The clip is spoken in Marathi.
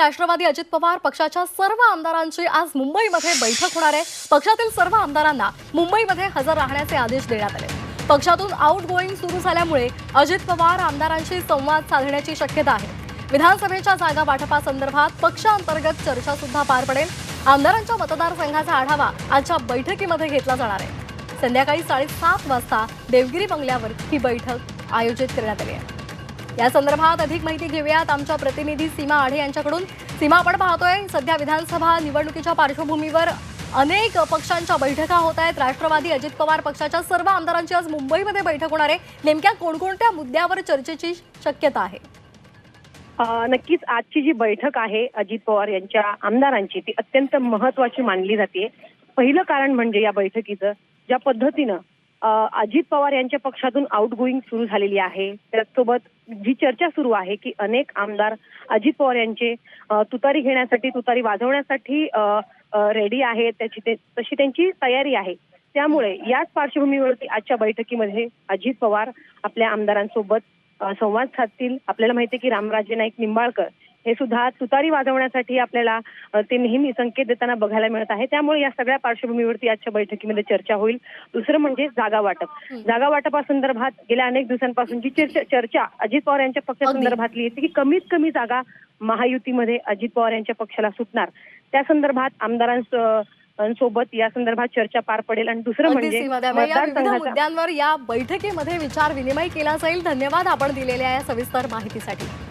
राष्ट्रवादी अजित पवार पक्षाच्या सर्व आमदारांची आज मुंबईमध्ये बैठक होणार आहे. पक्षातील सर्व आमदारांना मुंबईमध्ये हजर राहण्याचे आदेश देण्यात आले. पक्षातून आउट गोईंग सुरू झाल्यामुळे अजित पवार आमदारांशी संवाद साधण्याची शक्यता आहे. विधानसभेच्या जागा वाटपासंदर्भात पक्षांतर्गत चर्चा सुद्धा पार पडेल. आमदारांच्या मतदारसंघाचा आढावा आजच्या बैठकीमध्ये घेतला जाणार आहे. संध्याकाळी साडेसात वाजता देवगिरी बंगल्यावर ही बैठक आयोजित करण्यात आली आहे. या संदर्भात अधिक माहिती घेऊयात. आमच्या प्रतिनिधी सीमा आढे यांच्याकडून. सीमा आपण पाहतोय सध्या विधानसभा निवडणुकीच्या पार्श्वभूमीवर अनेक पक्षांच्या बैठका होत आहेत. राष्ट्रवादी अजित पवार पक्षाच्या सर्व आमदारांची आज मुंबईमध्ये बैठक होणार आहे. नेमक्या कोणकोणत्या मुद्द्यावर चर्चेची शक्यता आहे? नक्कीच आजची जी बैठक आहे अजित पवार यांच्या आमदारांची ती अत्यंत महत्वाची मानली जाते. पहिलं कारण म्हणजे या बैठकीचं ज्या पद्धतीनं अजित पवार यांच्या पक्षातून आउटगोईंग सुरू झालेली आहे. त्याचसोबत जी चर्चा सुरू आहे की अनेक आमदार अजित पवार यांचे तुतारी घेण्यासाठी तुतारी वाजवण्यासाठी रेडी आहेत. त्याची ते तशी त्यांची तयारी आहे. त्यामुळे याच पार्श्वभूमीवरती आजच्या बैठकीमध्ये अजित पवार आपल्या आमदारांसोबत संवाद साधतील. आपल्याला माहिती आहे की रामराजे नाईक निंबाळकर हे सुद्धा तुतारी वाजवण्यासाठी आपल्याला ते नेहमी संकेत देताना बघायला मिळत आहे. त्यामुळे या सगळ्या पार्श्वभूमीवरती आजच्या बैठकीमध्ये चर्चा होईल. दुसरं म्हणजे जागा वाटप. जागा वाटपासंदर्भात गेल्या अनेक दिवसांपासून जी चर्चा अजित पवार यांच्या पक्षासंदर्भातली येते की कमीत कमी जागा महायुतीमध्ये अजित पवार यांच्या पक्षाला सुटणार. त्या संदर्भात आमदारांसोबत या संदर्भात चर्चा पार पडेल. आणि दुसरं म्हणजे मुद्द्यांवर या बैठकीमध्ये विचार विनिमय केला जाईल. धन्यवाद आपण दिलेल्या या सविस्तर माहितीसाठी.